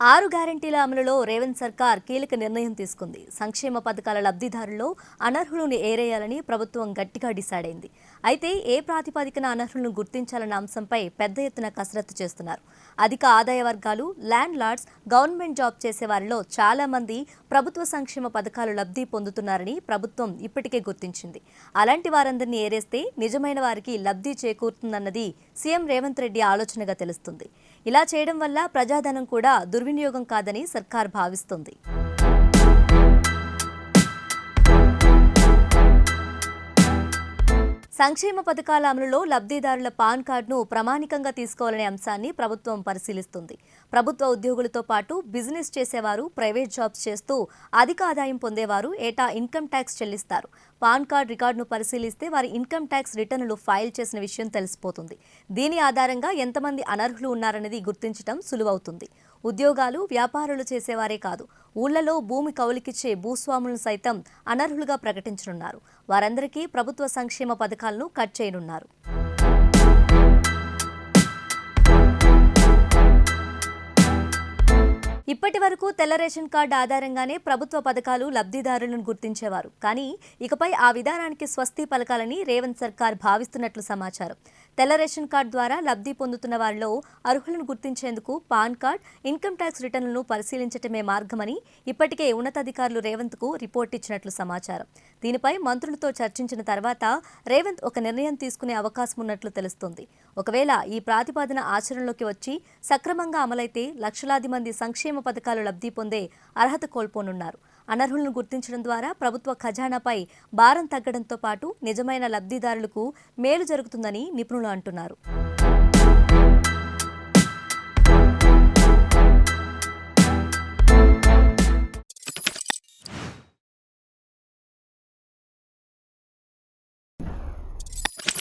ఆరు గ్యారంటీల అమలులో రేవంత్ సర్కార్ కీలక నిర్ణయం తీసుకుంది. సంక్షేమ పథకాల లబ్ధిదారుల్లో అనర్హులను ఏరేయాలని ప్రభుత్వం గట్టిగా డిసైడ్ అయింది. అయితే ఏ ప్రాతిపదికన అనర్హులను గుర్తించాలన్న అంశంపై పెద్ద ఎత్తున కసరత్తు చేస్తున్నారు. అధిక ఆదాయ వర్గాలు ల్యాండ్ లార్డ్స్ గవర్నమెంట్ జాబ్ చేసే వారిలో చాలా మంది ప్రభుత్వ సంక్షేమ పథకాలు లబ్ధి పొందుతున్నారని ప్రభుత్వం ఇప్పటికే గుర్తించింది. అలాంటి వారందరినీ ఏరేస్తే నిజమైన వారికి లబ్ధి చేకూరుతుందన్నది సీఎం రేవంత్ రెడ్డి ఆలోచనగా తెలుస్తుంది. ఇలా చేయడం వల్ల ప్రజాధనం కూడా దుర్వినియోగం కాదని సర్కార్ భావిస్తోంది. సంక్షేమ పథకాల అమలులో లబ్ధిదారుల పాన్ కార్డును ప్రామాణికంగా తీసుకోవాలనే అంశాన్ని ప్రభుత్వం పరిశీలిస్తుంది. ప్రభుత్వ ఉద్యోగులతో పాటు బిజినెస్ చేసేవారు ప్రైవేట్ జాబ్స్ చేస్తూ అధిక ఆదాయం పొందేవారు ఏటా ఇన్కమ్ ట్యాక్స్ చెల్లిస్తారు. పాన్ కార్డ్ రికార్డును పరిశీలిస్తే వారి ఇన్కమ్ ట్యాక్స్ రిటర్నులు ఫైల్ చేసిన విషయం తెలిసిపోతుంది. దీని ఆధారంగా ఎంతమంది అనర్హులు ఉన్నారనేది గుర్తించడం సులువవుతుంది. ఉద్యోగాలు వ్యాపారాలు చేసేవారే కాదు ఊళ్ళలో భూమి కౌలికిచ్చే భూస్వాములను సైతం అనర్హులుగా ప్రకటించనున్నారు. వారందరికీ ప్రభుత్వ సంక్షేమ పథకాలను కట్ చేయనున్నారు. ఇప్పటి వరకు తెల్ల రేషన్ కార్డు ఆధారంగానే ప్రభుత్వ పథకాలు లబ్ధిదారులను గుర్తించేవారు. కానీ ఇకపై ఆ విధానానికి స్వస్తి పలకాలని రేవంత్ సర్కార్ భావిస్తున్నట్లు సమాచారం. తెల్ల రేషన్ కార్డు ద్వారా లబ్ధి పొందుతున్న వారిలో అర్హులను గుర్తించేందుకు పాన్ కార్డ్ ఇన్కమ్ ట్యాక్స్ రిటర్నులను పరిశీలించటమే మార్గమని ఇప్పటికే ఉన్నతాధికారులు రేవంత్కు రిపోర్ట్ ఇచ్చినట్లు సమాచారం. దీనిపై మంత్రులతో చర్చించిన తర్వాత రేవంత్ ఒక నిర్ణయం తీసుకునే అవకాశం ఉన్నట్లు తెలుస్తోంది. ఒకవేళ ఈ ప్రాతిపాదన ఆచరణలోకి వచ్చి సక్రమంగా అమలైతే లక్షలాది మంది సంక్షేమ పథకాలు లబ్ధి పొందే అర్హత కోల్పోనున్నారు. అనర్హులను గుర్తించడం ద్వారా ప్రభుత్వ ఖజానాపై భారం తగ్గడంతో పాటు నిజమైన లబ్ధిదారులకు మేలు జరుగుతుందని నిపుణులు అంటున్నారు.